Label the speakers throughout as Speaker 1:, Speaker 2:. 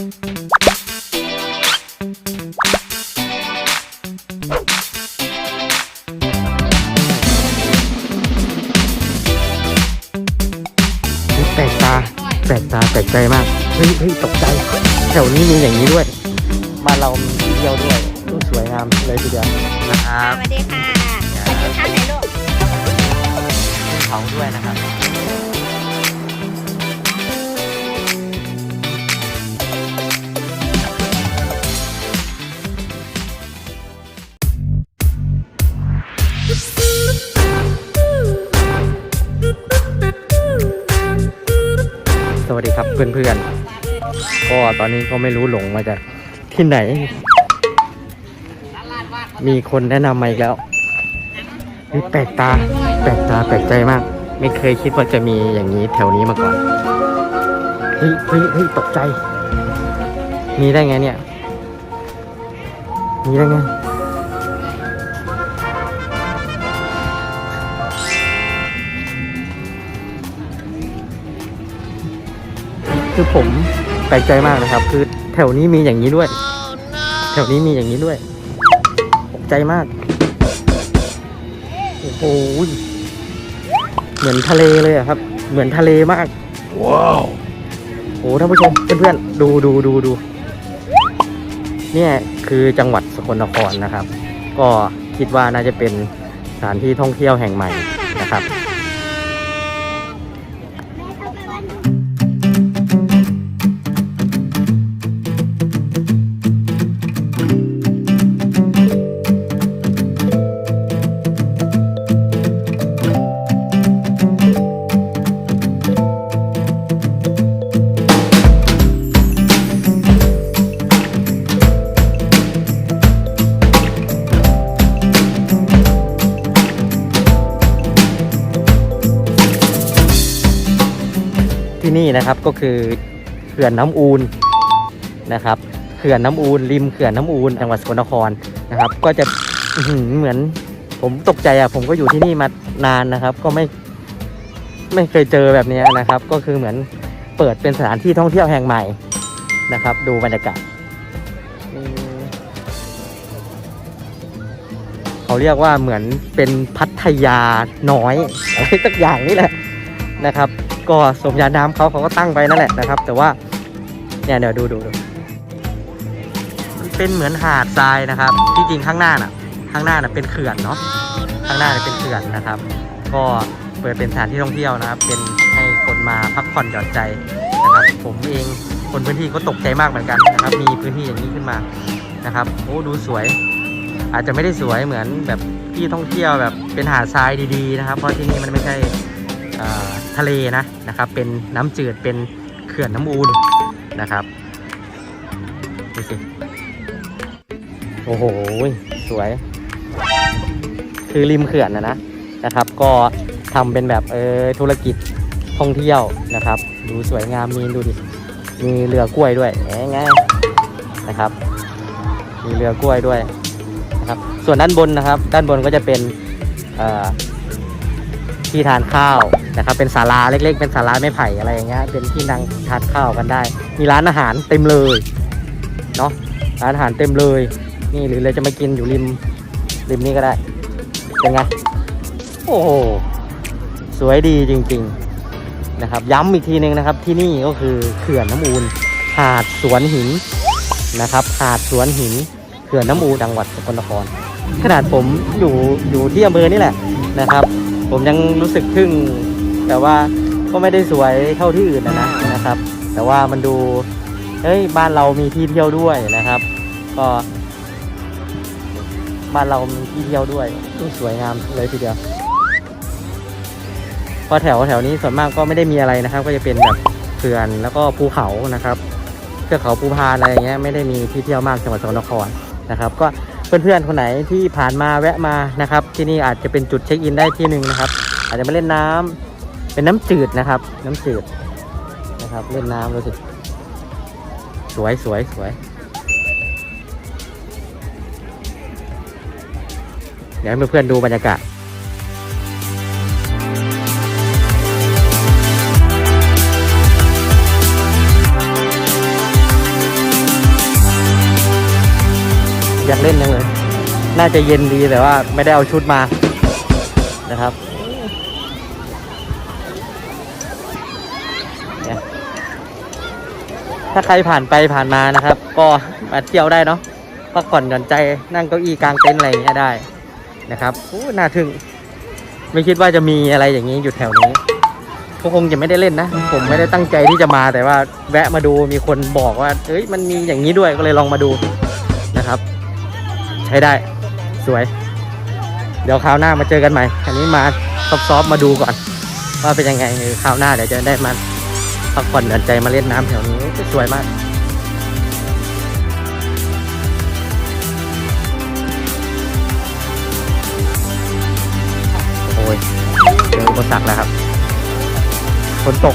Speaker 1: แปลกตา แปลกตา แปลกใจมาก เฮ้ยเฮ้ยตกใจ แถวนี้มีอย่างนี้ด้วยบ้านเรามีที่เที่ยวด้วยสวยงามเลยทีเดียวนะครับ
Speaker 2: สวัสดีค่ะมากินข้าวไหนลูก
Speaker 1: เขาด้วยนะครับ สวัสดีครับเพื่อนๆ ก็ตอนนี้ก็ไม่รู้หลงมาจากที่ไหน มีคนแนะนำมาอีกแล้วเฮ้ยแปลกตา แปลกตาแปลกใจมาก ไม่เคยคิดว่าจะมีอย่างนี้แถวนี้มาก่อน เฮ้ยเฮ้ยเฮ้ยตกใจ มีได้ไงเนี่ย มีได้ไง คือผมแปลกใจมากนะครับ คือแถวนี้มีอย่างนี้ด้วย แถวนี้มีอย่างนี้ด้วยตกใจมาก โอ้โหเหมือนทะเลเลยอะครับ เหมือนทะเลมาก ว้าวโอ้ท่านผู้ชมเพื่อนๆดูดูดูดูเนี่ยคือจังหวัดสกลนครนะครับ ก็คิดว่าน่าจะเป็นสถานที่ท่องเที่ยวแห่งใหม่นะครับ ที่นี่นะครับก็คือเขื่อนน้ำอูนนะครับเขื่อนน้ำอูนริมเขื่อนน้ำอูนจังหวัดสกลนครนะครับ ก็จะเหมือนผมตกใจอะผมก็อยู่ที่นี่มานานนะครับ ก็ไม่ไม่เคยเจอแบบนี้นะครับ ก็คือเหมือนเปิดเป็นสถานที่ท่องเที่ยวแห่งใหม่นะครับ ดูบรรยากาศเขาเรียกว่าเหมือนเป็นพัทยาน้อยอะไรสักอย่างนี่แหละนะครับ ก็สมญานามเขาเขาก็ตั้งไปนั่นแหละนะครับ แต่ว่าเนี่ยเดี๋ยวดูดูดูมันเป็นเหมือนหาดทรายนะครับ ที่จริงข้างหน้าน่ะ ข้างหน้าน่ะเป็นเขื่อนเนาะข้างหน้าน่ะเป็นเขื่อนนะครับ ก็เปิดเป็นสถานที่ท่องเที่ยวนะครับ เป็นให้คนมาพักผ่อนหย่อนใจนะครับ ผมเองคนพื้นที่ก็ตกใจมากเหมือนกันนะครับ มีพื้นที่อย่างนี้ขึ้นมานะครับโอ้ดูสวย อาจจะไม่ได้สวยเหมือนแบบที่ท่องเที่ยวแบบเป็นหาดทรายดีๆนะครับ เพราะที่นี่มันไม่ใช่ ทะเลนะนะครับ เป็นน้ำจืดเป็นเขื่อนน้ำอูนนะครับดูสิโอ้โหสวย คือริมเขื่อนนะนะนะครับ ก็ทำเป็นแบบเออธุรกิจท่องเที่ยวนะครับ ดูสวยงามมีดูดิมีเรือกล้วยด้วยแง่ายนะครับ มีเรือกล้วยด้วยนะครับ ส่วนด้านบนนะครับ ด้านบนก็จะเป็นที่ทานข้าว นะครับเป็นศาลาเล็ก ๆ เป็นศาลาไม้ไผ่อะไรอย่างเงี้ยเป็นที่นั่งทานข้าวกันได้ มีร้านอาหารเต็มเลยเนาะร้านอาหารเต็มเลย นี่หรือเราจะมากินอยู่ริมริมนี้ก็ได้เป็นไงโอ้โหสวยดีจริง ๆนะครับ ย้ำอีกทีหนึ่งนะครับ ที่นี่ก็คือเขื่อนน้ำอูนหาดสวนหินนะครับ หาดสวนหินเขื่อนน้ำอูนจังหวัดสกลนครขนาดผมอยู่อยู่ที่อำเภอนี่แหละนะครับ ผมยังรู้สึกทึ่ง แต่ว่าก็ไม่ได้สวยเท่าที่อื่นนะนะนะครับ แต่ว่ามันดูเฮ้ยบ้านเรามีที่เที่ยวด้วยนะครับ ก็ บ้านเรามีที่เที่ยวด้วยสวยงามเลยทีเดียวพราะแถวแถวนี้ส่วนมากก็ไม่ได้มีอะไรนะครับ ก็จะเป็นแบบเขื่อนแล้วก็ภูเขานะครับเทือกเขาภูพานอะไรอย่างเงี้ยไม่ได้มีที่เที่ยวมากจังหวัดสกลนครนะครับ ก็เพื่อนๆคนไหนที่ผ่านมาแวะมานะครับ ที่นี่อาจจะเป็นจุดเช็คอินได้ที่หนึ่งนะครับ อาจจะมาเล่นน้ำ เป็นน้ำจืดนะครับ น้ำจืดนะครับ เล่นน้ำรู้สึสวยสวยสวย เดี๋ยวให้เพื่อนดูบรรยากาศอยากเล่นยังเลย น่าจะเย็นดีแต่ว่าไม่ได้เอาชุดมานะครับ ถ้าใครผ่านไปผ่านมานะครับ ก็มาเที่ยวได้เนาะพักผ่อนหย่อนใจนั่งเก้าอี้กลางเต็นท์อะไรอย่างเงี้ยได้นะครับโอ้น่าทึ่งไม่คิดว่าจะมีอะไรอย่างนี้อยู่แถวนี้ก็คงจะไม่ได้เล่นนะ ผมไม่ได้ตั้งใจที่จะมาแต่ว่าแวะมาดูมีคนบอกว่าเอ้ยมันมีอย่างนี้ด้วยก็เลยลองมาดูนะครับ ใช้ได้สวย เดี๋ยวคราวหน้ามาเจอกันใหม่อันนี้มาซอฟๆมาดูก่อน ว่าเป็นยังไงคราวหน้าเดี๋ยวจะได้มา พักผ่อนหย่อนใจมาเล่นน้ำแถวนี้สวยมากโอ้ยเจออุปสรรคแล้วครับฝนตก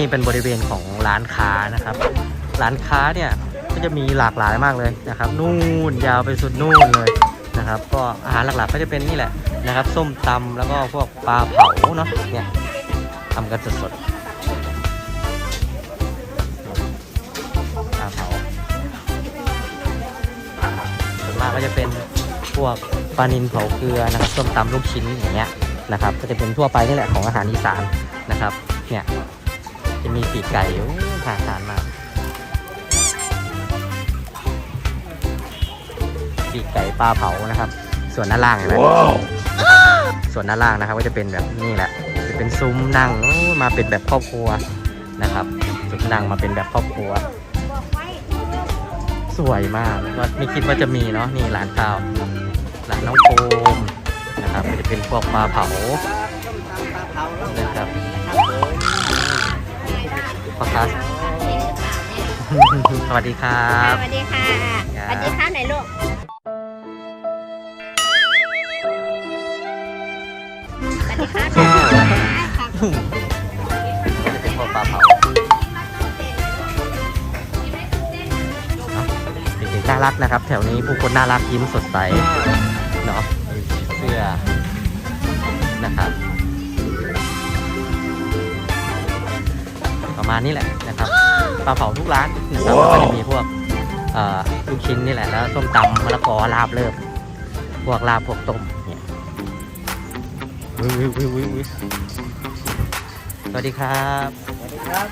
Speaker 1: นี่เป็นบริเวณของร้านค้านะครับ ร้านค้าเนี่ยก็จะมีหลากหลายมากเลยนะครับ นู่นยาวไปสุดนู่นเลยนะครับ ก็อาหารหลักๆก็จะเป็นนี่แหละนะครับ ส้มตำแล้วก็พวกปลาเผาเนาะเนี่ยทำกันสดๆปลาเผาส่วนมากก็จะเป็นพวกปลานิลเผาเกลือนะครับส้มตำลูกชิ้นอย่างเงี้ยนะครับ ก็จะเป็นทั่วไปนี่แหละของอาหารอีสานนะครับ เนี่ย จะมีปีกไก่โอ้น่าทานมากปีกไก่ปลาเผานะครับ ส่วนด้านล่างเห็นไหมส่วนด้านล่างนะครับ ก็จะเป็นแบบนี่แหละ จะเป็นซุ้มนั่งโอ้มาเป็นแบบครอบครัวนะครับซุ้มนั่งมาเป็นแบบครอบครัว สวยมากก็ไม่คิดว่าจะมีเนาะนี่ร้านข้าวร้านน้องโฟมนะครับก็จะเป็นพวกปลาเผานะครับ พ่อค้าสวัสดีครั
Speaker 2: ส
Speaker 1: บ
Speaker 2: วัสดีค่ะ
Speaker 1: ครับ
Speaker 2: สวัสดีค่ะไหนลูกสวัสดีค่ะค่ะค่ะ
Speaker 1: จะเป็นพวกปลาเผาเด็กๆน่ารักนะครับ แถวนี้ผู้คนน่ารักยิ้มสดใส เนาะเสื้อนะครับ มาณนี้แหละนะครับปลาเผาทุกร้านนะครับแล้วก็จะมีพวกเอ่อลูกชิ้นนี่แหละแล้วส้มตำมะละกอลาบเลิบพวกลาบพวกต้มเนี่ยวิววิววิววิววิวสวัสดีครับสวัสดีครับ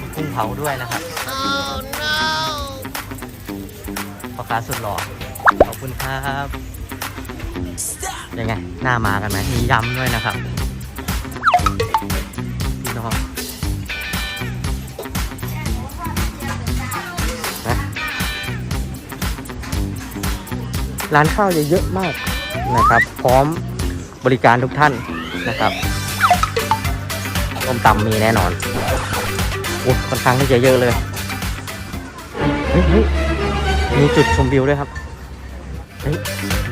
Speaker 1: มีกุ้งเผาด้วยนะครับพ่อค้าสุดหล่อขอบคุณครับยังไงหน้ามากันไหมมียำด้วยนะครับพี่น้อง ร้านข้าวจะเยอะมากนะครับ พร้อมบริการทุกท่านนะครับต้มตำมีแน่นอนโอ้ค่อนข้างที่จะเยอะเลยเฮ้ยเฮ้ยมีจุดชมวิวด้วยครับเฮ้ย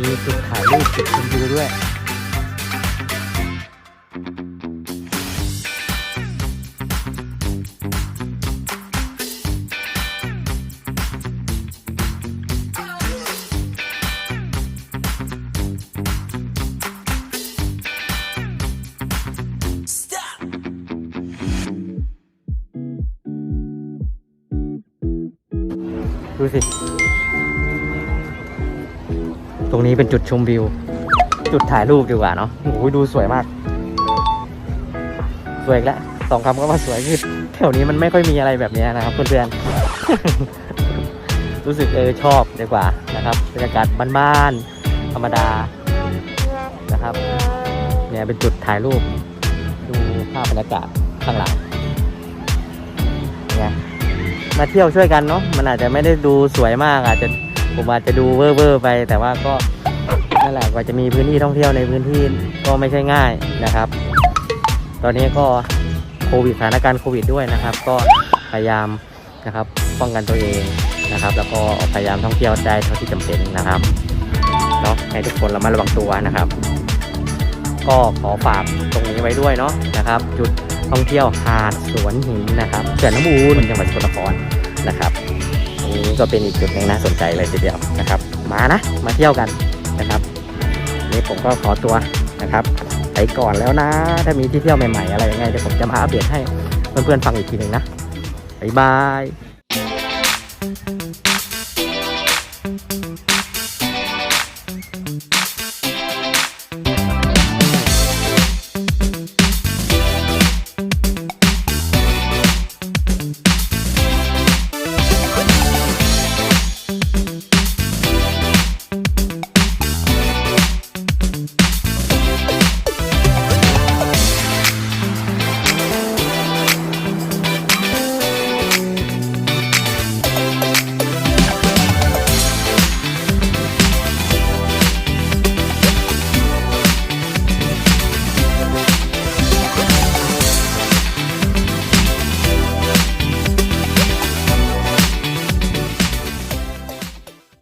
Speaker 1: มีจุดถ่ายรูปจุดชมวิวด้วย ดูสิ ตรงนี้เป็นจุดชมวิว จุดถ่ายรูปดีกว่าเนาะโอ้ยดูสวยมาก สวยอีกแล้วสองคำก็ว่าสวยคือแถวนี้มันไม่ค่อยมีอะไรแบบนี้นะครับเพื่อนๆ รู้สึกเออชอบดีกว่านะครับบรรยากาศบ้านๆธรรมดานะครับ เนี่ยเป็นจุดถ่ายรูป ดูภาพบรรยากาศข้างหลังเนี่ย มาเที่ยวช่วยกันเนาะมันอาจจะไม่ได้ดูสวยมากอาจจะผมอาจจะดูเวอร์เวอร์ไป แต่ว่าก็นั่นแหละกว่าจะมีพื้นที่ท่องเที่ยวในพื้นที่ก็ไม่ใช่ง่ายนะครับ ตอนนี้ก็โควิดสถานการณ์โควิดด้วยนะครับ ก็พยายามนะครับป้องกันตัวเองนะครับ แล้วก็พยายามท่องเที่ยวได้เท่าที่จำเป็นนะครับเนาะให้ทุกคนระมัดระวังตัวนะครับ ก็ขอฝากตรงนี้ไว้ด้วยเนาะนะครับ จุด ท่องเที่ยวหาดสวนหินนะครับเขื่อนน้ำอูนจังหวัดสกลนครนะครับตรงนี้ก็เป็นอีกจุดหนึ่งน่าสนใจเลยทีเดียวนะครับ มานะมาเที่ยวกันนะครับนนี่ผมก็ขอตัวนะครับไปก่อนแล้วนะ ถ้ามีที่เที่ยวใหม่ๆอะไรยังไงเดี๋ยวผมจะมาอัปเดตให้เพื่อนๆฟังอีกทีหนึ่งนะบ๊ายบาย